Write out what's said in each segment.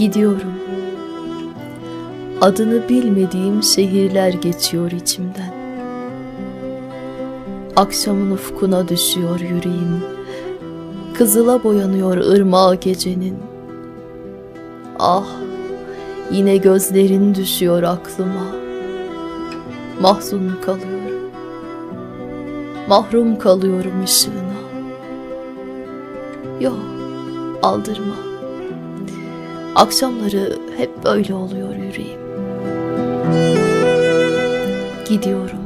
Gidiyorum. Adını bilmediğim şehirler geçiyor içimden. Akşamın ufkuna düşüyor yüreğim. Kızıla boyanıyor ırmağı gecenin. Ah, yine gözlerin düşüyor aklıma. Mahzun kalıyorum. Mahrum kalıyorum ışığına. Yok, aldırma. Akşamları hep böyle oluyor yüreğim. Gidiyorum.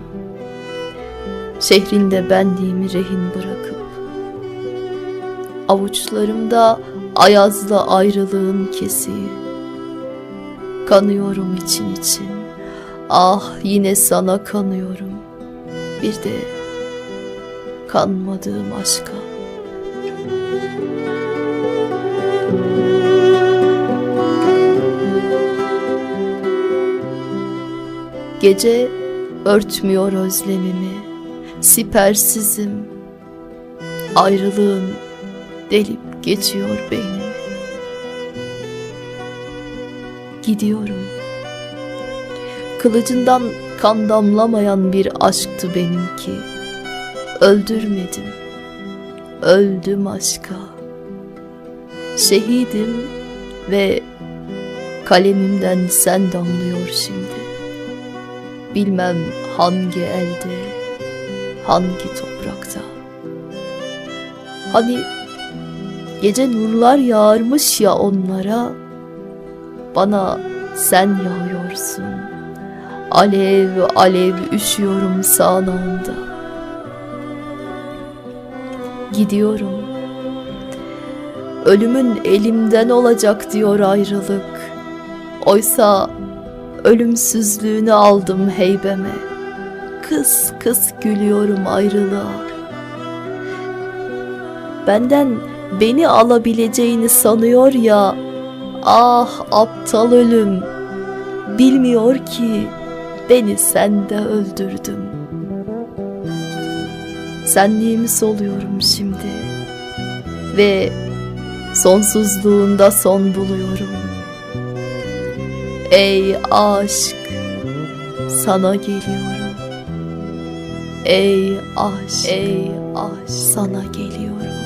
Şehrinde benliğimi rehin bırakıp avuçlarımda ayazla ayrılığın kesiği. Kanıyorum için için. Ah yine sana kanıyorum. Bir de kanmadığım aşka. Gece örtmüyor özlemimi. Sipersizim. Ayrılığın delip geçiyor beynimi. Gidiyorum. Kılıcından kan damlamayan bir aşktı benimki. Öldürmedim. Öldüm aşka. Şehidim ve kalemimden sen damlıyor şimdi. Bilmem hangi elde, hangi toprakta. Hani gece nurlar yağarmış ya onlara, bana sen yağıyorsun. Alev alev üşüyorum sağnağında. Gidiyorum. Ölümün elimden olacak diyor ayrılık. Oysa ölümsüzlüğünü aldım heybeme. Kıs kıs gülüyorum ayrılığa. Benden beni alabileceğini sanıyor ya. Ah aptal ölüm. Bilmiyor ki beni sende öldürdüm. Senliğimi soluyorum şimdi. Ve sonsuzluğunda son buluyorum. Ey aşk, sana geliyorum. Ey aşk, ey aşk, sana geliyorum.